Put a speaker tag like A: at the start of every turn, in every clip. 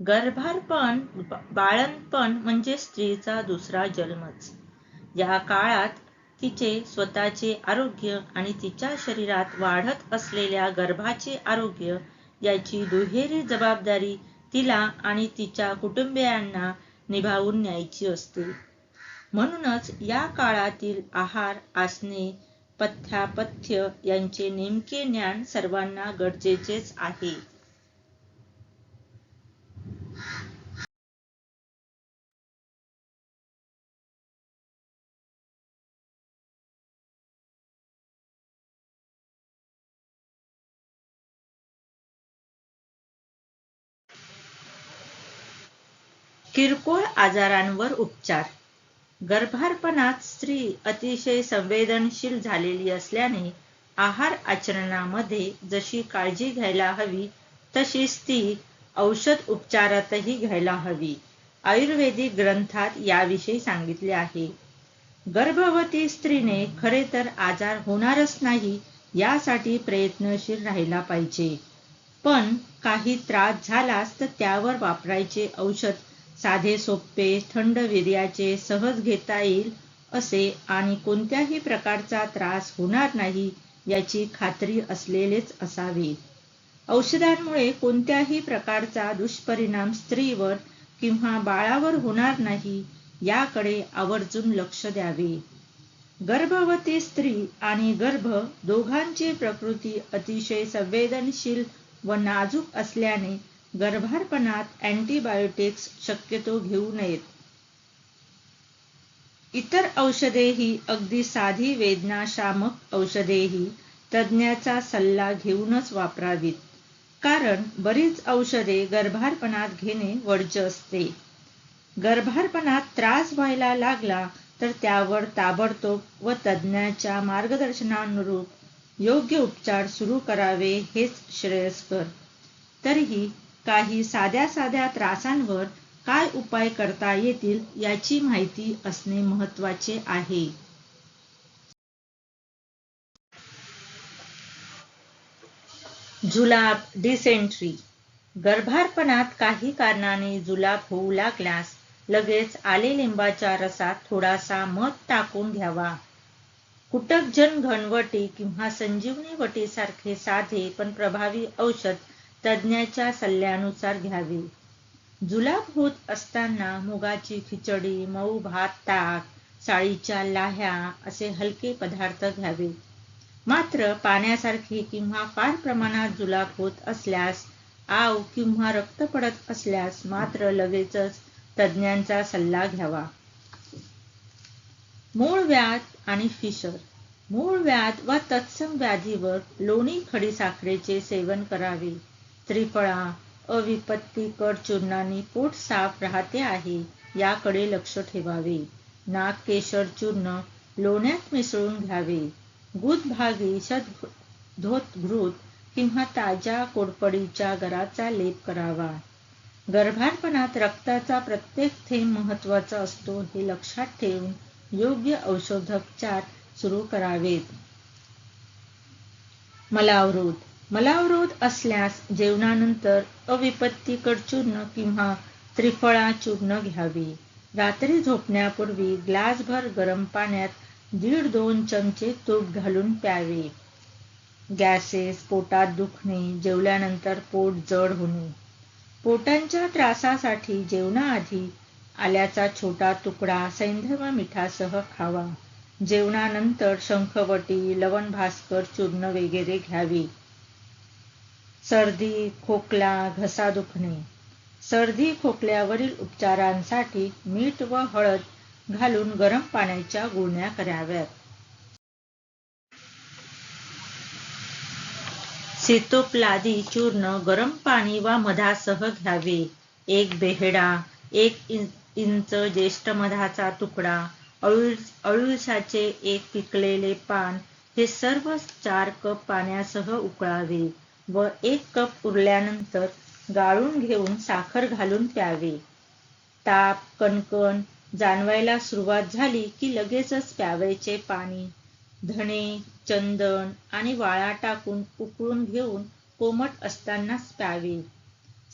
A: गर्भारपण बाळणपण म्हणजे स्त्रीचा दुसरा जन्मच. या काळात तिचे स्वतःचे आरोग्य आणि तिच्या शरीरात वाढत असलेल्या गर्भाचे आरोग्य याची दुहेरी जबाबदारी तिला आणि तिच्या कुटुंबियांना निभावून न्यायची असते. म्हणूनच या काळातील आहार आसने पथ्यापथ्य यांचे नेमके ज्ञान सर्वांना गरजेचेच आहे. किरकोळ आजारांवर उपचार. गर्भारपणात स्त्री अतिशय संवेदनशील झालेली असल्याने आहार आचरणामध्ये जशी काळजी घ्यायला हवी तशीच ती औषध उपचारातही घ्यायला हवी आयुर्वेदिक ग्रंथात याविषयी सांगितले आहे. गर्भवती स्त्रीने खरे तर आजार होणारच नाही यासाठी प्रयत्नशील राहिला पाहिजे. पण काही त्रास झालास तर त्यावर वापरायचे औषध साधे सोपे थंड वीर्याचे सहज घेता येईल असे आणि कोणत्याही प्रकारचा त्रास होणार नाही याची खात्री असलेलेच असावे. औषधांमुळे कोणत्याही प्रकारचा दुष्परिणाम स्त्रीवर किंवा बाळावर होणार नाही याकडे आवर्जून लक्ष द्यावे. गर्भवती स्त्री आणि गर्भ दोघांची प्रकृती अतिशय संवेदनशील व नाजूक असल्याने गर्भारपणात अँटीबायोटिक्स शक्यतो घेऊ नयेत. इतर औषधेही अगदी साधी वेदनाशामक औषधेही तज्ज्ञाचा सल्ला घेऊनच वापरावीत. कारण बरीच औषधे गर्भारपणात घेणे वर्ज्य असते. गर्भारपणात त्रास व्हायला लागला तर त्यावर ताबडतोब व तज्ज्ञाच्या मार्गदर्शनानुरूप योग्य उपचार सुरू करावे हेच श्रेयस्कर. तरीही काही साध्या साध्या त्रासांवर काय उपाय करता येतील याची माहिती असणे महत्त्वाचे आहे. जुलाब डिसेंट्री गर्भारपणात काही कारणाने जुलाब होऊ लागल्यास लगेच आले लिंबाच्या रसात थोडासा मध टाकून घ्यावा. कुटकजन घनवटी किंवा संजीवनी वटीसारखे साधे पण प्रभावी औषध तज्ज्ञाच्या सल्ल्यानुसार घ्यावे. जुलाब होत असताना मुगाची खिचडी मऊ भात ताक साळीच्या लाह्या असे हलके पदार्थ घ्यावे. मात्र पाण्यासारखे किंवा फार प्रमाणात जुलाब होत असल्यास आव किंवा रक्त पडत असल्यास मात्र लगेचच तज्ज्ञांचा सल्ला घ्यावा. मूळ व्याध आणि फिशर. मूळ व्याध व तत्सम व्याधीवर लोणी खडीसाखरेचे सेवन करावे. त्रिफळा अविपत्तीकर चूर्णाने पोट साफ राहते आहे याकडे लक्ष ठेवावे. नाग केशर चूर्ण लोण्यात मिसळून घ्यावे. गुदभागी घृत किंवा ताज्या कोडपडीच्या गराचा लेप करावा. गर्भारपणात रक्ताचा प्रत्येक थेंब महत्त्वाचा असतो हे लक्षात ठेवून योग्य औषधोपचार सुरू करावेत. मलावरोध असल्यास जेवणानंतर अविपत्तीकड चूर्ण किंवा त्रिफळा चूर्ण घ्यावी. रात्री झोपण्यापूर्वी ग्लासभर गरम पाण्यात दीड दोन चमचे तूप घालून प्यावे. गॅसेस पोटात दुखणे जेवल्यानंतर पोट जड होणे. पोटांच्या त्रासासाठी जेवणाआधी आल्याचा छोटा तुकडा सैंधव मिठासह खावा. जेवणानंतर शंखवटी लवण भास्कर चूर्ण वगैरे घ्यावे. सर्दी खोकला घसा दुखणे. सर्दी खोकल्यावरील उपचारांसाठी मीठ व हळद घालून गरम पाण्याच्या गुळण्या कराव्यात. चूर्ण गरम पाणी वा मधासह घ्यावे. एक बेहडा एक इंच ज्येष्ठ मधाचा तुकडा अळू अळूसाचे एक पिकलेले पान हे सर्व चार कप पाण्यासह उकळावे. व एक कप उरल्यानंतर गाळून घेऊन साखर घालून प्यावे. ताप कणकण जाणवायला सुरुवात झाली की लगेचच प्यावायचे पाणी. धणे चंदन आणि वाळा टाकून उकळून घेऊन कोमट असतानाच प्यावे.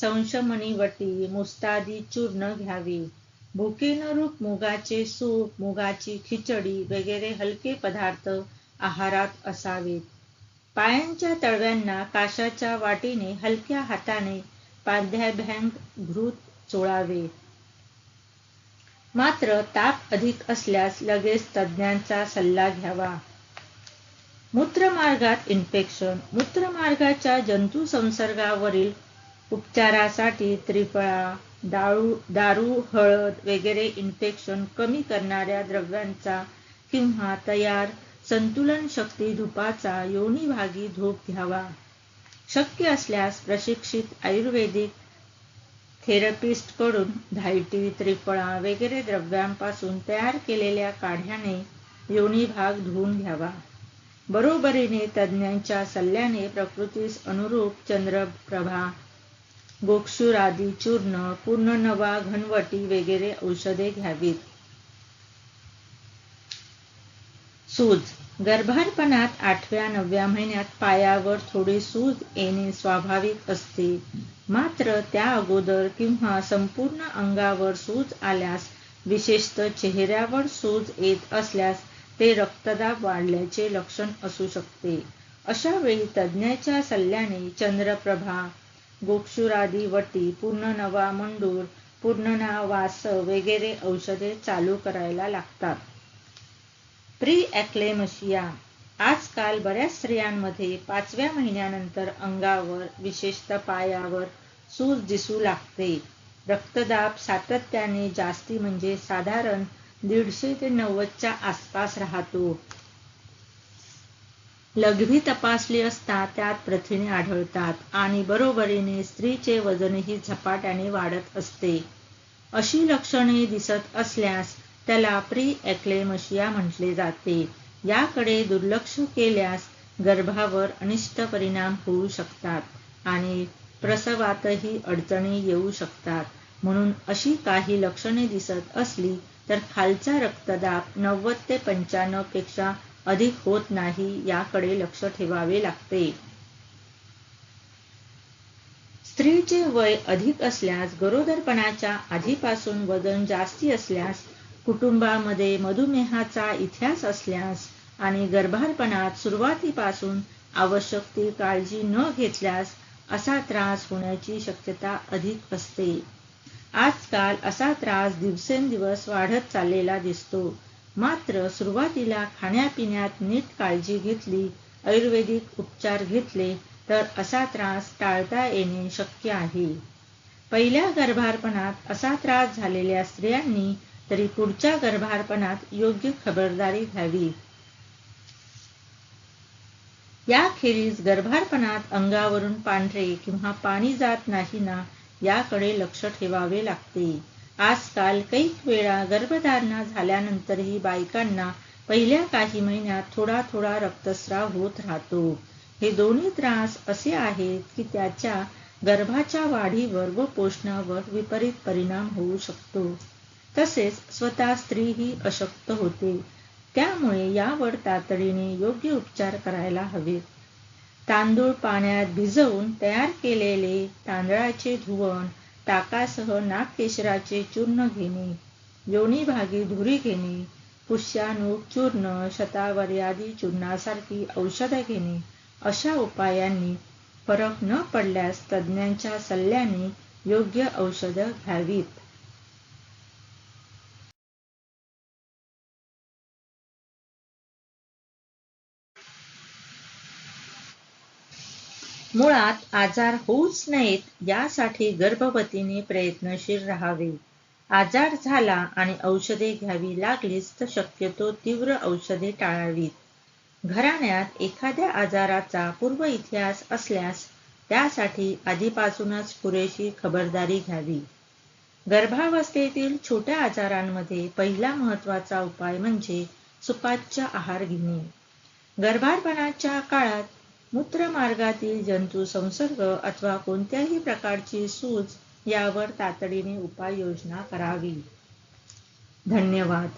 A: संशमणी वटी मुस्तादी चूर्ण घ्यावे. भुकेनरूप मुगाचे सूप मुगाची खिचडी वगैरे हलके पदार्थ आहारात असावेत. पायांच्या तळव्यांना काशाच्या वाटीने हलक्या हाताने पाद्याभ्यांग घृत चोळावे. मात्र ताप अधिक असल्यास लगेच तज्ज्ञांचा सल्ला घ्यावा. मूत्रमार्गात इन्फेक्शन मूत्रमार्गाच्या जंतू संसर्गावरील उपचारासाठी त्रिफळा दारू दारू हळद वगैरे इन्फेक्शन कमी करणाऱ्या द्रव्यांचा किंवा तयार संतुलन शक्ती धुपाचा योनीभागी धूप घ्यावा. शक्य असल्यास प्रशिक्षित आयुर्वेदिक थेरपिस्टकडून धायटी त्रिफळा वगैरे द्रव्यांपासून तयार केलेल्या काढ्याने योनी भाग धुवून घ्यावा. बरोबरीने तज्ज्ञांच्या सल्ल्याने प्रकृतीस अनुरूप चंद्रप्रभा गोक्षुरादी चूर्ण पूर्ण नवा घनवटी वगैरे औषधे घ्यावीत. सूज. गर्भारपणात आठव्या नवव्या महिन्यात पायावर थोडी सूज येणे स्वाभाविक असते. मात्र त्या अगोदर किंवा संपूर्ण अंगावर सूज आल्यास विशेषतः चेहऱ्यावर सूज येत असल्यास ते रक्तदाब वाढल्याचे लक्षण असू शकते. अशा वेळी तज्ज्ञाच्या सल्ल्याने चंद्रप्रभा गोक्षुरादी वटी पूर्ण नवा मंडूर पूर्णना वास वगैरे औषधे चालू करायला लागतात. Preeclampsia. आजकाल बऱ्याच स्त्रियांमध्ये पाचव्या महिन्यानंतर अंगावर विशेषतः पायावर सूज दिसू लागते. रक्तदाब सातत्याने जास्ती म्हणजे साधारण दीडशे ते नव्वदच्या आसपास राहतो. लघवी तपासली असता त्यात प्रथिने आढळतात आणि बरोबरीने स्त्रीचे वजनही झपाट्याने वाढत असते. अशी लक्षणे दिसत असल्यास त्याला प्री ॲक्लेमशिया म्हटले जाते. याकडे दुर्लक्ष केल्यास गर्भावर अनिष्ट परिणाम होऊ शकतात आणि प्रसवातही अडचणी येऊ शकतात. म्हणून अशी काही लक्षणे दिसत असली तर खालचा रक्तदाब नव्वद ते पंच्याण्णवपेक्षा अधिक होत नाही याकडे लक्ष ठेवावे लागते. स्त्रीचे वय अधिक असल्यास गरोदरपणाच्या आधीपासून वजन जास्ती असल्यास कुटुंबामध्ये मधुमेहाचा इतिहास असल्यास आणि गर्भारपणात सुरुवातीपासून आवश्यक ती काळजी न घेतल्यास असा त्रास होण्याची शक्यता अधिक असते. आजकाल असा त्रास दिवसेंदिवस वाढत चाललेला दिसतो. मात्र सुरुवातीला खाण्यापिण्यात नीट काळजी घेतली आयुर्वेदिक उपचार घेतले तर असा त्रास टाळता येणे शक्य आहे. पहिल्या गर्भारपणात असा त्रास झालेल्या स्त्रियांनी तरी पुढच्या गर्भारपणात योग्य खबरदारी घ्यावी. याखेरीज गर्भारपणात अंगावरून पांढरे किंवा पाणी जात नाही ना याकडे लक्ष ठेवावे लागते. आजकाल कैक वेळा गर्भधारणा झाल्यानंतरही बायकांना पहिल्या काही महिन्यात थोडा थोडा रक्तस्राव होत राहतो. हे दोन्ही त्रास असे आहेत की त्याच्या गर्भाच्या वाढीवर व पोषणावर विपरीत परिणाम होऊ शकतो. तसेच स्वतः स्त्रीही अशक्त होते त्यामुळे यावर तातडीने योग्य उपचार करायला हवेत. तांदूळ पाण्यात भिजवून तयार केलेले तांदळाचे धुवण ताकासह नागकेशराचे चूर्ण घेणे योनीभागी धुरी घेणे पुष्यानुक चूर्ण शतावर्यादी चूर्णासारखी औषधं घेणे अशा उपायांनी फरक न पडल्यास तज्ज्ञांच्या सल्ल्याने योग्य औषधं घ्यावीत. मुळात आजार होऊच नयेत यासाठी गर्भवतीने प्रयत्नशील राहावे. आजार झाला आणि औषधे घ्यावी लागलीच तर शक्यतो तीव्र औषधे टाळावीत. घराण्यात एखाद्या आजाराचा पूर्व इतिहास असल्यास त्यासाठी आधीपासूनच पुरेशी खबरदारी घ्यावी. गर्भावस्थेतील छोट्या आजारांमध्ये पहिला महत्त्वाचा उपाय म्हणजे सुपाच्य आहार घेणे. गर्भारपणाच्या काळात मूत्रमार्गातील जंतू संसर्ग अथवा कोणत्याही प्रकारची सूज यावर तातडीने उपाययोजना करावी. धन्यवाद.